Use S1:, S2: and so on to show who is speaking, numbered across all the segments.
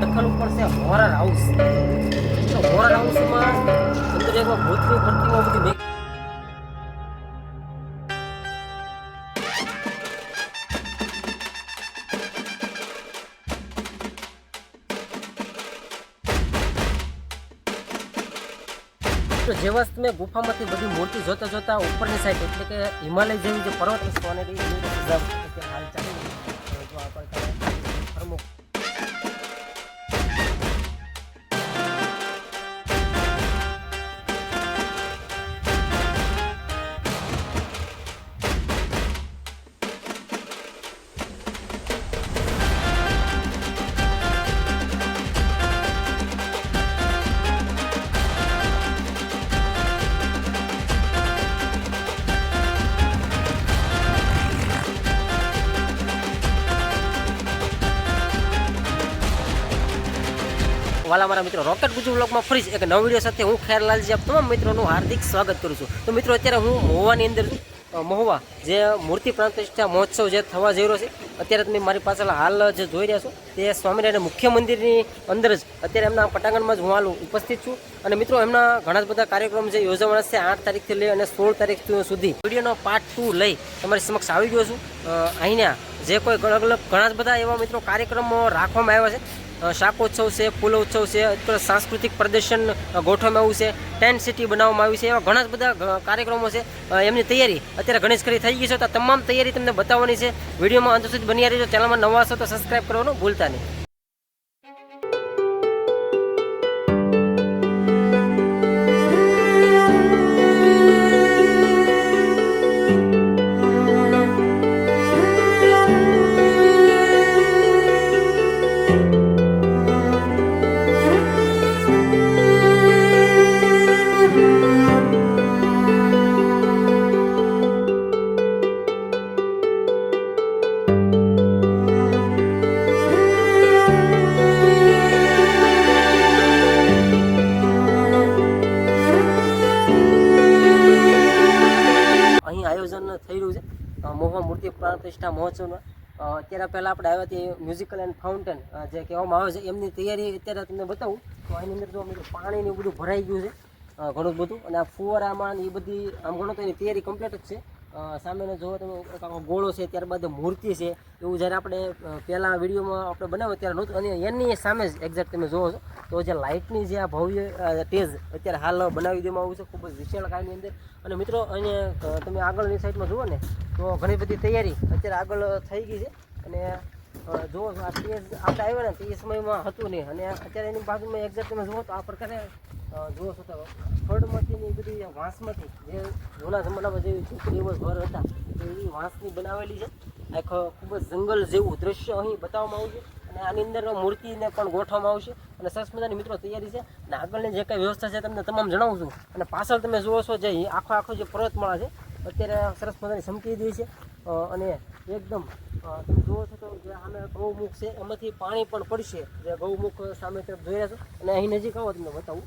S1: લખેલું ઉપર છે હોરર હાઉસ તો હોરર હાઉસમાં અંદર એક ભૂતની પ્રતિમા બધી તો જેવા મેં ગુફામાંથી બધી મૂર્તિ જોતા જોતા ઉપરની સાઈડ એટલે કે હિમાલય જેવી જે પર્વત સજાવટ અત્યારે હાલ ચાલી. વાલા મારા મિત્રો રોકેટ ગુજુ બ્લોગમાં ફરી એક નવો વીડિયો સાથે હું ખેરલાલજી આપ તમામ મિત્રોનું હાર્દિક સ્વાગત કરું છું. તો મિત્રો અત્યારે હું મહુવાની અંદર મહુવા, જે મૂર્તિ પ્રતિષ્ઠા મહોત્સવ જે થવા જઈ રહ્યો છે, અત્યારે તમે મારી પાછળ હાલ જે જોઈ રહ્યા છો. તે સ્વામિનારાયણ મુખ્ય મંદિરની અંદર જ અત્યારે એમના પટાંગણમાં જ હું હાલ ઉપસ્થિત છું. અને મિત્રો એમના ઘણા જ બધા કાર્યક્રમ જે યોજવાના છે, આઠ તારીખથી લઈ અને સોળ તારીખ સુધી. વિડીયોનો પાર્ટ ટુ લઈ તમારી સમક્ષ આવી ગયો છું. અહીંયા જે કોઈ અલગ અલગ ઘણા બધા એવા મિત્રો કાર્યક્રમો રાખવામાં આવ્યા છે. શાકોત્સવ છે ફૂલ ઉત્સવ છે અત્યારે સાંસ્કૃતિક પ્રદર્શન ગોઠવવામાં આવ્યું છે ટેન્ટ સિટી બનાવવામાં આવી છે, એવા ઘણા બધા કાર્યક્રમો છે. એમની તૈયારી અત્યારે ગણેશ કરી થઈ ગઈ છે, તો તમામ તૈયારી તમને બતાવવાની છે. વિડીયોમાં અંત સુધી બની રહેજો, ચેનલમાં નવા છો તો સબસ્ક્રાઈબ કરવાનું ભૂલતા નહીં. મૂર્તિ પ્રાણ પ્રતિષ્ઠા મહોત્સવમાં અત્યારે પહેલાં આપણે આવ્યા તે મ્યુઝિકલ એન્ડ ફાઉન્ટેન જે કહેવામાં આવે છે, એમની તૈયારી અત્યારે તમને બતાવું. તો આની અંદર જો મિત્રો પાણી બધું ભરાઈ ગયું છે ઘણું બધું. અને આ ફુવારામાં એ બધી, આમ ઘણો તો એની તૈયારી કમ્પ્લીટ જ છે. સામેનો જોવો તમે ગોળો છે, ત્યારબાદ મૂર્તિ છે. એવું જ્યારે આપણે પહેલાં વિડીયોમાં આપણે બનાવ્યો ત્યારે નહોતું, અને એની સામે જ એક્ઝેક્ટ તમે જોવો છો, તો જે લાઇટની જે આ ભવ્ય તેજ અત્યારે હાલ બનાવી દેવામાં આવ્યું છે, ખૂબ જ વિશાળ કાયની અંદર. અને મિત્રો, અહીંયા તમે આગળની સાઈડમાં જુઓ ને, તો ઘણી બધી તૈયારી અત્યારે આગળ થઈ ગઈ છે. અને છો આ તેજ આપણે આવ્યા ને એ સમયમાં હતું નહીં. અને અત્યારે એની બાજુમાં એક્ઝેક્ટ તમે જુઓ તો આ પ્રકારે જુઓ છો તો એ બધી વાંસમાંથી, જે જૂના જમાનામાં જેવી દિવસ ઘર હતા એ વાંસની બનાવેલી છે. એક ખૂબ જ જંગલ જેવું દ્રશ્ય અહીં બતાવવામાં આવ્યું છે. અને આની અંદર મૂર્તિને પણ ગોઠવવામાં આવશે અને સરસ મજાની મિત્રો તૈયારી છે. અને આગળની જે કંઈ વ્યવસ્થા છે, તમને તમામ જણાવું છું. અને પાછળ તમે જુઓ છો જે આખો આખો જે પર્વતમાળા છે, અત્યારે સરસ મજાની સમકી દે છે. અને એકદમ તમે જુઓ છો તો જે સામે ગૌમુખ છે, એમાંથી પાણી પણ પડશે. જે ગૌમુખ સામે તરફ જોઈ રહ્યા છો. અને અહીં નજીક આવો, તમને બતાવું.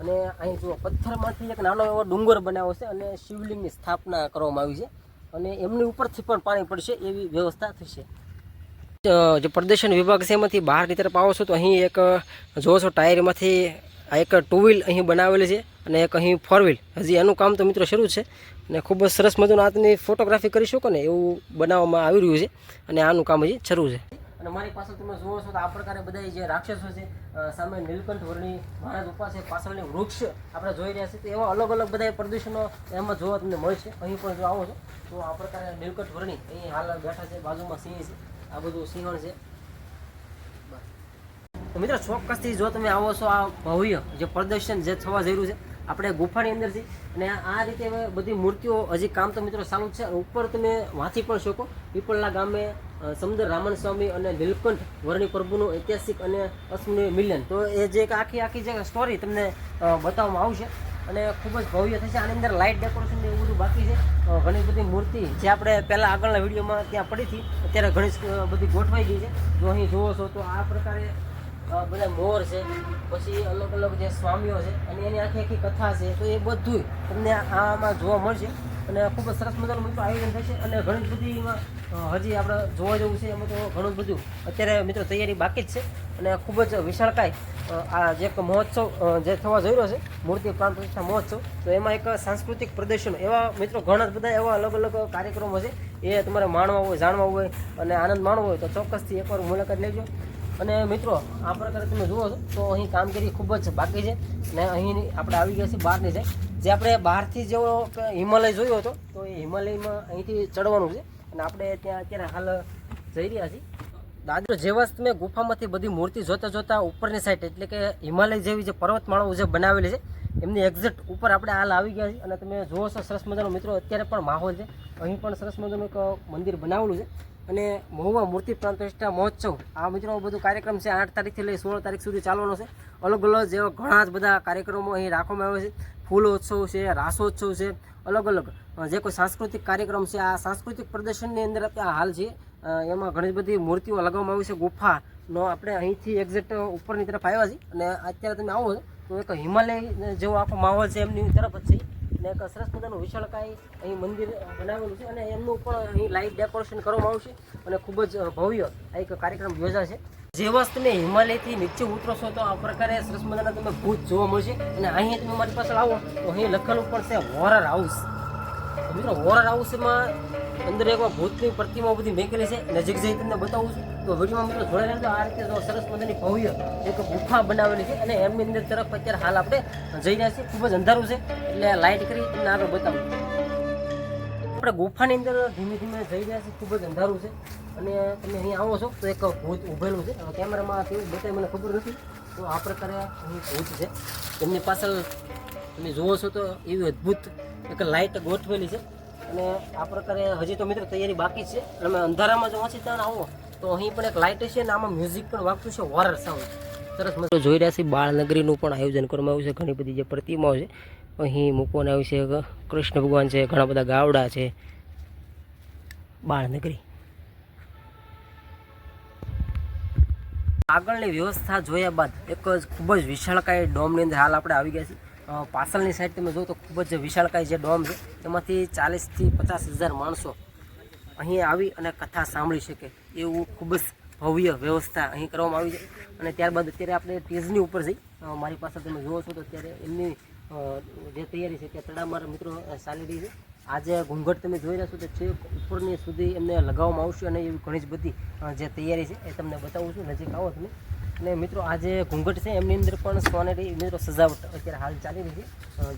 S1: અને અહીં જુઓ, પથ્થરમાંથી એક નાનો એવો ડુંગર બનાવ્યો છે અને શિવલિંગની સ્થાપના કરવામાં આવી છે. અને એમની ઉપરથી પણ પાણી પડશે એવી વ્યવસ્થા થશે. જે પ્રદર્શન વિભાગ છે, એમાંથી બહારની તરફ આવો છો તો અહીં એક જોવો છો, ટાયરમાંથી આ એક ટુ વ્હીલ અહીં બનાવેલી છે અને એક અહીં ફોર વ્હીલ. હજી એનું કામ તો મિત્રો શરૂ છે. અને ખૂબ જ સરસ મજાનું આ ફોટોગ્રાફી કરી શકો ને એવું બનાવવામાં આવી રહ્યું છે. અને આનું કામ હજી શરૂ છે. અને મારી પાસે તમે જુઓ છો તો આ પ્રકારે બધા જે રાક્ષસો છે સામે નીલકંઠ વર્ણી મહારાજ ઉપા છે, પાછળની વૃક્ષ આપણે જોઈ રહ્યા છીએ. તો એવા અલગ અલગ બધા પ્રદૂષણો એમાં જોવા તમને મળશે અહીં પણ જો આવો છો, તો આ પ્રકારે નીલકંઠ વર્ણી અહીં હાલ બેઠા છે, બાજુમાં સિંહ છે. આ બધું સિંહણ છે. તો મિત્રો, ચોક્કસથી જો તમે આવો છો આ ભવ્ય જે પ્રદર્શન જે થવા જઈ રહ્યું છે, આપણે ગુફાની અંદરથી, અને આ રીતે બધી મૂર્તિઓ, હજી કામ તો મિત્રો ચાલુ છે. ઉપર તમે વાંચી પણ શકો. પીપળના ગામે સમદર રામણ સ્વામી અને નીલકંઠ વર્ણી પ્રભુનું ઐતિહાસિક અને અસ્મરણીય મિલન. તો એ જે એક આખી આખી જે સ્ટોરી તમને બતાવવામાં આવશે. અને ખૂબ જ ભવ્ય થશે. આની અંદર લાઇટ ડેકોરેશન એવું બધું બાકી છે. ઘણી બધી મૂર્તિ, જે આપણે પહેલાં આગળના વિડીયોમાં ત્યાં પડી હતી, અત્યારે ઘણી બધી ગોઠવાઈ ગઈ છે. જો અહીં જુઓ છો તો આ પ્રકારે બધા મોર છે, પછી અલગ અલગ જે સ્વામીઓ છે, અને એની આખી આખી કથા છે, તો એ બધું તમને આમાં જોવા મળશે. અને ખૂબ જ સરસ મજાનું મિત્રો આયોજન થશે અને ઘણી જ બધી એમાં હજી આપણે જોવા જેવું છે, એમાં તો ઘણું બધું. અત્યારે મિત્રો તૈયારી બાકી જ છે, અને ખૂબ જ વિશાળકાય આ જે એક મહોત્સવ જે થવા જઈ રહ્યો છે, મૂર્તિ પ્રાણ પ્રતિષ્ઠા મહોત્સવ, તો એમાં એક સાંસ્કૃતિક પ્રદર્શન, એવા મિત્રો ઘણા બધા એવા અલગ અલગ કાર્યક્રમો છે, એ તમારે માણવા હોય, જાણવા હોય, અને આનંદ માણવો હોય, તો ચોક્કસથી એકવાર મુલાકાત લેજો. અને મિત્રો, આ પ્રકારે તમે જુઓ છો, તો અહીં કામગીરી ખૂબ જ બાકી છે અને અહીં આપણે આવી ગયા છીએ બહારની જાય જે આપણે બહારથી જેવો હિમાલય જોયો હતો, તો એ હિમાલયમાં અહીંથી ચડવાનું છે અને આપણે ત્યાં અત્યારે હાલ જઈ રહ્યા છીએ. દાદરો જેવા તમે ગુફામાંથી બધી મૂર્તિ જોતા જોતા ઉપરની સાઈડ એટલે કે હિમાલય જેવી જે પર્વતમાળાઓ જે બનાવેલી છે, એમની એક્ઝેક્ટ ઉપર આપણે હાલ આવી ગયા છીએ. અને તમે જુઓ છો, સરસ મજાનો મિત્રો, અત્યારે પણ માહોલ છે. અહીં પણ સરસ મજાનું એક મંદિર બનાવેલું છે. અને મહુવા મૂર્તિ પ્રતિષ્ઠા મહોત્સવ. આ મિત્રો બધું કાર્યક્રમ છે, આઠ તારીખથી લઈ સોળ તારીખ સુધી ચાલવાનો છે. અલગ અલગ જેવા ઘણા જ બધા કાર્યક્રમો અહીં રાખવામાં આવે છે. ફૂલોત્સવ છે, રાસોત્સવ છે, અલગ અલગ. જે કોઈ સાંસ્કૃતિક કાર્યક્રમ છે, આ સાંસ્કૃતિક પ્રદર્શનની અંદર આપણે હાલ છે. એમાં ઘણી બધી મૂર્તિઓ લગાવવામાં આવી છે, ગુફાનો આપણે અહીંથી એક્ઝેક્ટ ઉપરની તરફ આવ્યા છીએ. અને અત્યારે તમે આવો તો એક હિમાલય જેવો આખો માહોલ છે, એમની તરફ જ છે. અને એક સરસ મજાનું વિશાળકાય અહીં મંદિર બનાવેલું છે અને એમનું પણ અહીં લાઇટ ડેકોરેશન કરવામાં આવશે અને ખૂબ જ ભવ્ય આ એક કાર્યક્રમ યોજાશે જે વસ્તુ તમે હિમાલયથી નીચે ઉતરશો તો આ પ્રકારે સરસ મજાના તમે ભૂત જોવા મળશે. અને અહીં તમે મારી પાસે આવો તો અહીં લખેલું પણ છે હોરર હાઉસ મિત્રો હોરર હાઉસમાં અંદર એક ભૂતની પ્રતિમા બધી મેકેલી છે નજીક જઈ તમને બતાવું છું. તો વિડીયોમાં મિત્રો જોડે રહેજો આ રીતે સરસ મજાની ભવ્ય એક ગુફા બનાવેલી છે અને એમની અંદર તરફ અત્યારે હાલ આપણે જઈ રહ્યા છીએ. ખૂબ જ અંધારું છે, એટલે લાઇટ કરી તમને આગળ બતાવું. આપણે ગુફાની અંદર ધીમે ધીમે જઈ રહ્યા છીએ, ખૂબ જ અંધારું છે. અને તમે અહીં આવો છો તો એક ભૂત ઊભેલું છે. હવે કેમેરામાં કેવું બતાવી મને ખબર નથી, તો આ પ્રકારે અહીં ભૂત છે. એમની પાછળ તમે જુઓ છો તો એવી અદ્ભુત એક લાઇટ ગોઠવેલી છે. અને આ પ્રકારે હજી તો મિત્ર તૈયારી બાકી છે. અને અંધારામાં જો ઓછી ત્યાં આવો. તો અહીં પણ એક લાઇટ છે અને આમાં મ્યુઝિક પણ વાગતું છે હોરર સાઉન્ડ સરસ મજા. જોઈ રહ્યા છીએ બાળનગરીનું પણ આયોજન કરવામાં આવ્યું છે, ઘણી બધી જે પ્રતિમાઓ છે. અહીં મૂકવામાં આવી છે કૃષ્ણ ભગવાન છે, ઘણા બધા ગાવડા છે. બાળનગરી. આગળની વ્યવસ્થા જોયા બાદ એક જ ખૂબ જ વિશાળકાય ડોમની અંદર હાલ આપણે આવી ગયા છીએ. પાછળની સાઈડ તમે જો તો ખૂબ જ વિશાળકાય જે ડોમ છે તેમાંથી ચાલીસથી પચાસ હજાર માણસો અહીં આવી અને કથા સાંભળી શકે. એવું ખૂબ જ ભવ્ય વ્યવસ્થા અહીં કરવામાં આવી છે. અને ત્યારબાદ અત્યારે આપણે ટેઝની ઉપર જઈ. મારી પાસે તમે જુઓ છો તો અત્યારે એમની જે તૈયારી છે ત્યાં તડામાર મિત્રો ચાલી રહી છે. આજે ઘૂંઘટ તમે જોઈ રહ્યા છો તો છેક ઉપરની સુધી એમને લગાવવામાં આવશે અને એવી ઘણી જ બધી જે તૈયારી છે એ તમને બતાવું છું. નજીક આવો તમે. અને મિત્રો આ જે ઘૂંઘટ છે, એમની અંદર પણ સોનેરી મિત્રો સજાવટ અત્યારે હાલ ચાલી રહી છે.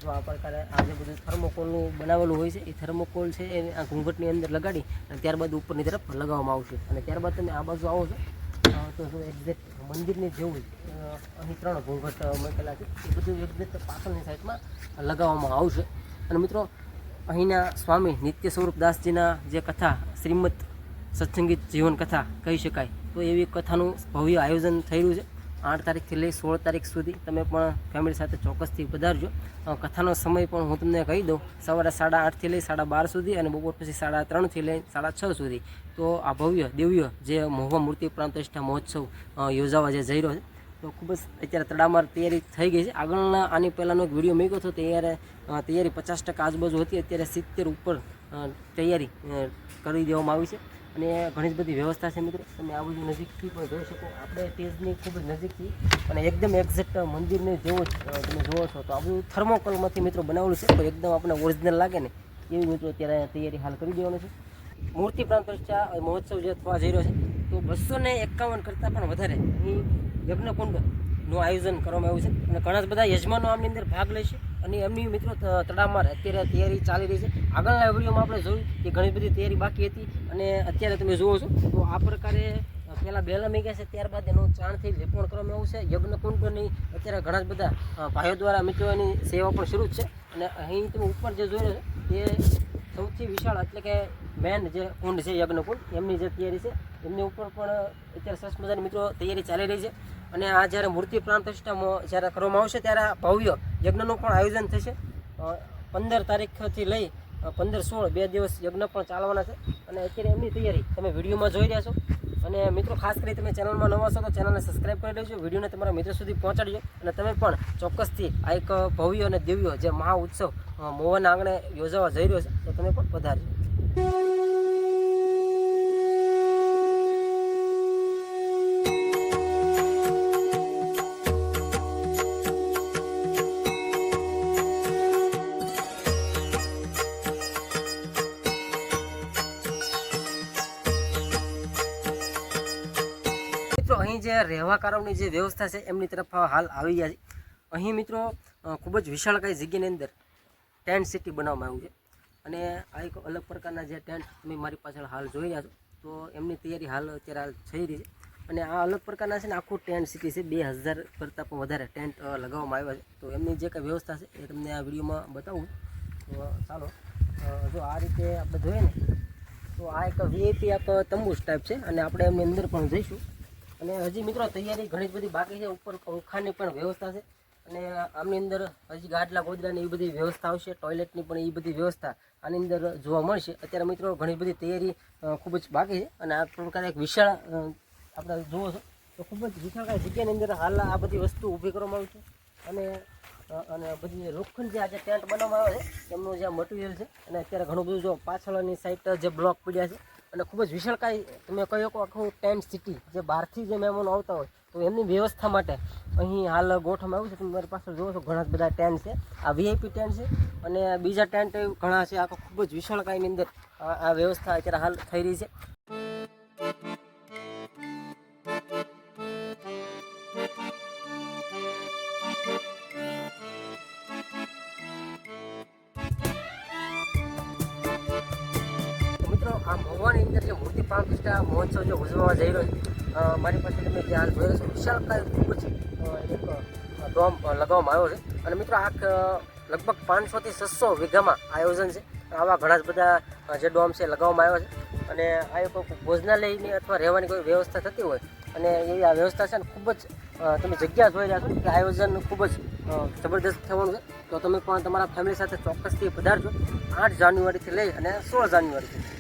S1: જો આ પ્રકારે આ જે બધું થર્મોકોલનું બનાવેલું હોય છે, એ થર્મોકોલ છે એ આ ઘૂંઘટની અંદર લગાડી અને ત્યારબાદ ઉપરની તરફ લગાવવામાં આવશે. અને ત્યારબાદ તમે આ બાજુ આવો છો તો જો એક્ઝેક્ટ મંદિરની જેવું અહીં ત્રણ ઘૂંઘટ મૂકેલા છે. એ બધું એક્ઝેક્ટ પાછળની સાઈડમાં લગાવવામાં આવશે. અને મિત્રો, અહીંના સ્વામી નિત્ય સ્વરૂપ દાસજીના જે કથા, શ્રીમદ સત્સંગીત જીવન કથા કહી શકાય. તો એવી કથાનું ભવ્ય આયોજન રહ્યું છે. આઠ તારીખથી લઈ સોળ તારીખ સુધી તમે પણ ફેમિલી સાથે ચોક્કસથી પધારજો. કથાનો સમય પણ હું તમને કહી દઉં. સવારે સાડા આઠથી લઈ સાડા બાર સુધી અને બપોર પછી સાડા ત્રણથી લઈ સાડા છ સુધી. તો આ ભવ્ય, દિવ્ય જે મહુવા મૂર્તિ પ્રાંતિષ્ઠા મહોત્સવ યોજાવા જે જઈ રહ્યો છે, તો ખૂબ જ અત્યારે તડામાર તૈયારી થઈ ગઈ છે. આગળના આની પહેલાંનો એક વીડિયો મૂક્યો હતો. ત્યારે તૈયારી પચાસ ટકા આજુબાજુ હતી. અત્યારે સિત્તેર ઉપર તૈયારી કરી દેવામાં આવી છે. અને ઘણી જ બધી વ્યવસ્થા છે મિત્રો. તમે આ બધું નજીકથી પણ જોઈ શકો. આપણે તેજની ખૂબ જ નજીકથી અને એકદમ એક્ઝેક્ટ મંદિરને જેવો તમે જોવો છો તો આ બધું થર્મોકોલમાંથી મિત્રો બનાવેલું છે. તો એકદમ આપણને ઓરિજિનલ લાગે ને. એવી મિત્રો અત્યારે તૈયારી હાલ કરી દેવાનું છે. મૂર્તિ પ્રાણ પ્રતિષ્ઠા મહોત્સવ જે થવા જઈ રહ્યો છે, તો બસો ને એકાવન કરતાં પણ વધારે. અહીં યજ્ઞકુંડનું આયોજન કરવામાં આવ્યું છે. અને ઘણા બધા યજમાનો આમની અંદર ભાગ લેશે અને એમની મિત્રો તડામાર અત્યારે તૈયારી ચાલી રહી છે. આગળના વિડીયોમાં આપણે જોયું કે ઘણી બધી તૈયારી બાકી હતી. અને અત્યારે તમે જુઓ છો, તો આ પ્રકારે પહેલાં બેલા મેગ્યા છે. ત્યારબાદ એનું ચાણથી લેપણ કરવામાં આવ્યું છે. યજ્ઞકુંડની અત્યારે ઘણા જ બધા ભાઈઓ દ્વારા મિત્રોની સેવા પણ શરૂ જ છે. અને અહીં તમે ઉપર જે જોઈ રહ્યો છો, તે સૌથી વિશાળ એટલે કે મેન જે કુંડ છે યજ્ઞકુંડ એમની જે તૈયારી છે, એમની ઉપર પણ અત્યારે સરસ મજાની મિત્રો તૈયારી ચાલી રહી છે. અને આ જ્યારે મૂર્તિ પ્રાણ પ્રતિષ્ઠા જ્યારે કરવામાં આવશે ત્યારે આ ભવ્ય યજ્ઞનું પણ આયોજન થશે. પંદર તારીખથી લઈ પંદર સોળ બે દિવસ યજ્ઞ પણ ચાલવાના છે. અને અત્યારે એમની તૈયારી તમે વિડીયોમાં જોઈ રહ્યા છો. અને મિત્રો, ખાસ કરી તમે ચેનલમાં નવા છો તો ચેનલને સબસ્ક્રાઈબ કરી લેજો. વિડીયોને તમારા મિત્રો સુધી પહોંચાડજો. અને તમે પણ ચોક્કસથી આ એક ભવ્ય અને દિવ્ય જે મહા ઉત્સવ મોહન આંગણે યોજાવા જઈ રહ્યો છે, તો તમે પણ પધારજો. મિત્રો, અહીં જે રહેવાકારોની જે વ્યવસ્થા છે, એમની તરફ હાલ આવી ગયા છે. અહીં મિત્રો ખૂબ જ વિશાળકાય જગ્યાની અંદર ટેન્ટ સિટી બનાવવામાં આવ્યું છે. અને આ એક અલગ પ્રકારના જે ટેન્ટ તમે મારી પાછળ હાલ જોઈ રહ્યા છો, તો એમની તૈયારી હાલ અત્યારે હાલ થઈ રહી છે. અને આ અલગ પ્રકારના છે ને, આખું ટેન્ટ સિટી છે, બે હજાર કરતાં પણ વધારે ટેન્ટ લગાવવામાં આવ્યા છે. તો એમની જે કંઈ વ્યવસ્થા છે, એ તમને આ વિડીયોમાં બતાવું. તો, ચાલો જો આ રીતે આપણે જોઈએ ને, તો આ એક વીઆઈપી એક તંબુસ ટાઈપ છે. અને આપણે એમની અંદર પણ જઈશું. અને હજી મિત્રો તૈયારી ઘણી બધી બાકી છે. ઉપર પંખાની પણ વ્યવસ્થા છે. અને આમની અંદર હજી ગાડલા ગોદડાની એ બધી વ્યવસ્થા આવશે ટોયલેટની પણ એ બધી વ્યવસ્થા આની અંદર જોવા મળશે. અત્યારે મિત્રો ઘણી બધી તૈયારી ખૂબ જ બાકી છે. અને આ પ્રકારે એક વિશાળ આપણે જુઓ છો તો ખૂબ જ વિશાળ જગ્યાની અંદર હાલ આ બધી વસ્તુ ઊભી કરવામાં આવી છે. અને અને બધી લોખંડ જે આજે ટેન્ટ બનાવવામાં આવે છે એમનું જે મટીરિયલ છે. અને અત્યારે ઘણું બધું જો પાછળની સાઈડ જે બ્લોક પડ્યા છે અને ખૂબ જ વિશાળકાય તમે કહ્યો કે આખું ટેન્ટ સિટી જે બહારથી જે મહેમાનો આવતા હોય, તો એમની વ્યવસ્થા માટે અહીં હાલ ગોઠવવામાં આવ્યું છે. તમે મારી પાસે જોવો છો, ઘણા બધા ટેન્ટ છે. આ વીઆઈપી ટેન્ટ છે અને બીજા ટેન્ટ ઘણા છે. આખો ખૂબ જ વિશાળકાયની અંદર આ વ્યવસ્થા અત્યારે હાલ થઈ રહી છે. મૂર્તિ મહોત્સવ જે ઉજવવા જઈ રહ્યો મારી પાસે તમે જે હાલ જોઈ રહ્યા છો વિશાળકાય ખૂબ જ ડોમ લગાવવામાં આવ્યો છે. અને મિત્રો આ લગભગ પાંચસોથી છસો વીઘામાં આયોજન છે. આવા ઘણા જ બધા જે ડોમ છે લગાવવામાં આવ્યા છે. અને આ એક ભોજનાલયની અથવા રહેવાની કોઈ વ્યવસ્થા થતી હોય, અને એવી આ વ્યવસ્થા છે ને ખૂબ જ તમે જગ્યા જોઈ રહ્યા છો કે આયોજન ખૂબ જ જબરદસ્ત થવાનું છે. તો તમે પણ તમારા ફેમિલી સાથે ચોક્કસથી પધારજો. આઠ જાન્યુઆરીથી લઈ અને સોળ જાન્યુઆરીથી.